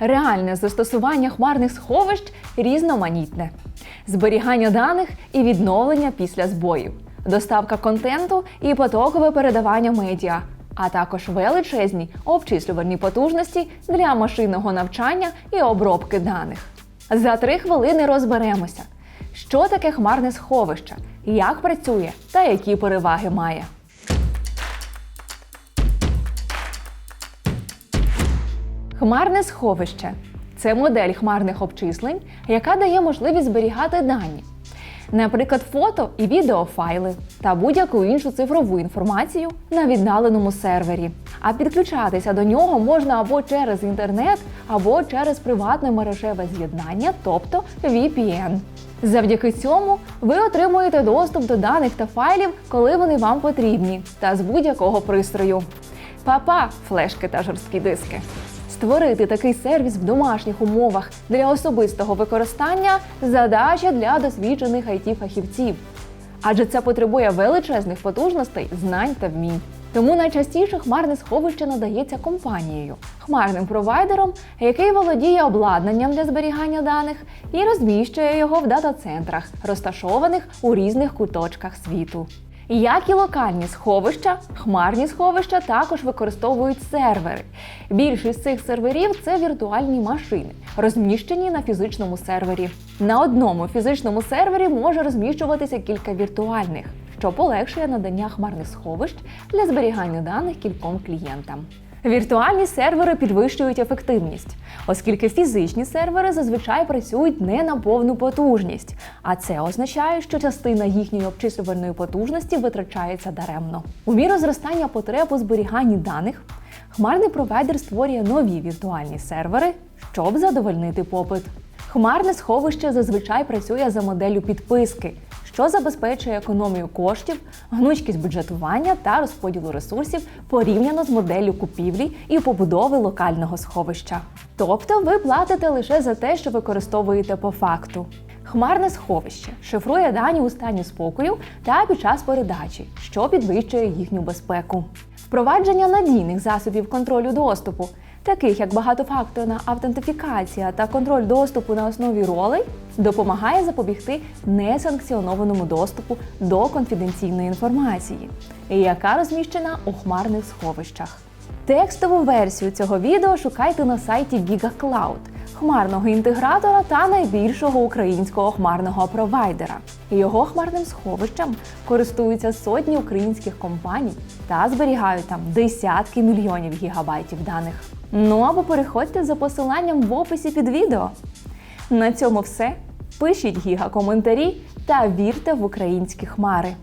реальне застосування хмарних сховищ різноманітне: зберігання даних і відновлення після збоїв, доставка контенту і потокове передавання медіа, а також величезні обчислювальні потужності для машинного навчання і обробки даних. За три хвилини розберемося, що таке хмарне сховище, як працює та які переваги має. Хмарне сховище це модель хмарних обчислень, яка дає можливість зберігати дані, наприклад, фото і відеофайли та будь-яку іншу цифрову інформацію на віддаленому сервері. А підключатися до нього можна або через інтернет, або через приватне мережеве з'єднання, тобто VPN. Завдяки цьому ви отримуєте доступ до даних та файлів, коли вони вам потрібні, та з будь-якого пристрою. Па-па, флешки та жорсткі диски. Створити такий сервіс в домашніх умовах для особистого використання задача для досвідчених it фахівців адже це потребує величезних потужностей, знань та вмінь. Тому найчастіше хмарне сховище надається компанією, хмарним провайдером, який володіє обладнанням для зберігання даних і розміщує його в дата-центрах, розташованих у різних куточках світу. Як і локальні сховища, хмарні сховища також використовують сервери. Більшість цих серверів це віртуальні машини, розміщені на фізичному сервері. На одному фізичному сервері може розміщуватися кілька віртуальних, що полегшує надання хмарних сховищ для зберігання даних кільком клієнтам. Віртуальні сервери підвищують ефективність, оскільки фізичні сервери зазвичай працюють не на повну потужність, а це означає, що частина їхньої обчислювальної потужності витрачається даремно. У міру зростання потреб у зберіганні даних, хмарний провайдер створює нові віртуальні сервери, щоб задовольнити попит. Хмарне сховище зазвичай працює за моделлю підписки, що забезпечує економію коштів, гнучкість бюджетування та розподілу ресурсів порівняно з моделлю купівлі і побудови локального сховища. Тобто ви платите лише за те, що використовуєте по факту. Хмарне сховище шифрує дані у стані спокою та під час передачі, що підвищує їхню безпеку. Впровадження надійних засобів контролю доступу, таких як багатофакторна автентифікація та контроль доступу на основі ролей, допомагає запобігти несанкціонованому доступу до конфіденційної інформації, яка розміщена у хмарних сховищах. Текстову версію цього відео шукайте на сайті GigaCloud, хмарного інтегратора та найбільшого українського хмарного провайдера. Його хмарним сховищем користуються сотні українських компаній та зберігають там десятки мільйонів гігабайтів даних. Ну або переходьте за посиланням в описі під відео. На цьому все. Пишіть гіга коментарі та вірте в українські хмари.